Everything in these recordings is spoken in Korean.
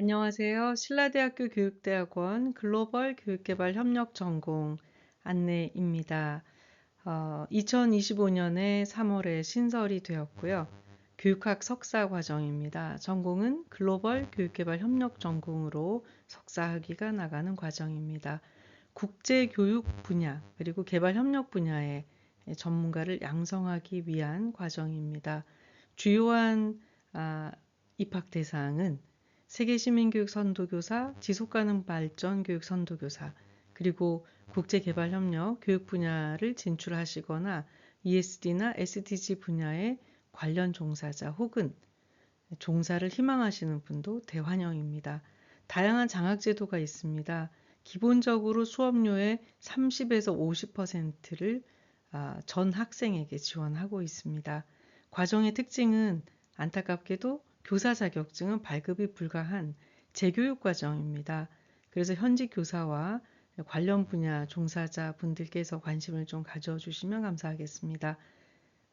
안녕하세요. 신라대학교 교육대학원 글로벌 교육개발 협력 전공 안내입니다. 어, 2025년에 3월에 신설이 되었고요. 교육학 석사 과정입니다. 전공은 글로벌 교육개발 협력 전공으로 석사 학위가 나가는 과정입니다. 국제 교육 분야 그리고 개발 협력 분야의 전문가를 양성하기 위한 과정입니다. 주요한 아, 입학 대상은 세계시민교육 선도교사, 지속가능 발전 교육 선도교사, 그리고 국제개발협력 교육 분야를 진출하시거나 ESD나 SDG 분야의 관련 종사자 혹은 종사를 희망하시는 분도 대환영입니다. 다양한 장학 제도가 있습니다. 기본적으로 수업료의 30에서 50%를 아, 전 학생에게 지원하고 있습니다. 과정의 특징은 안타깝게도 교사 자격증은 발급이 불가한 재교육 과정입니다. 그래서 현직 교사와 관련 분야 종사자 분들께서 관심을 좀 가져주시면 감사하겠습니다.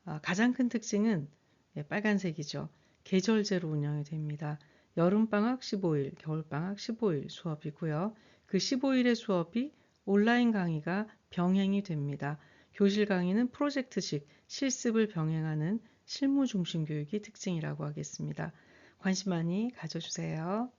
아, 가장 큰 특징은 예, 빨간색이죠. 계절제로 운영이 됩니다. 여름방학 15일, 겨울방학 15일 수업이고요. 그 15일의 수업이 온라인 강의가 병행이 됩니다. 교실 강의는 프로젝트식 실습을 병행하는 실무 중심 교육이 특징이라고 하겠습니다. 관심 많이 가져주세요.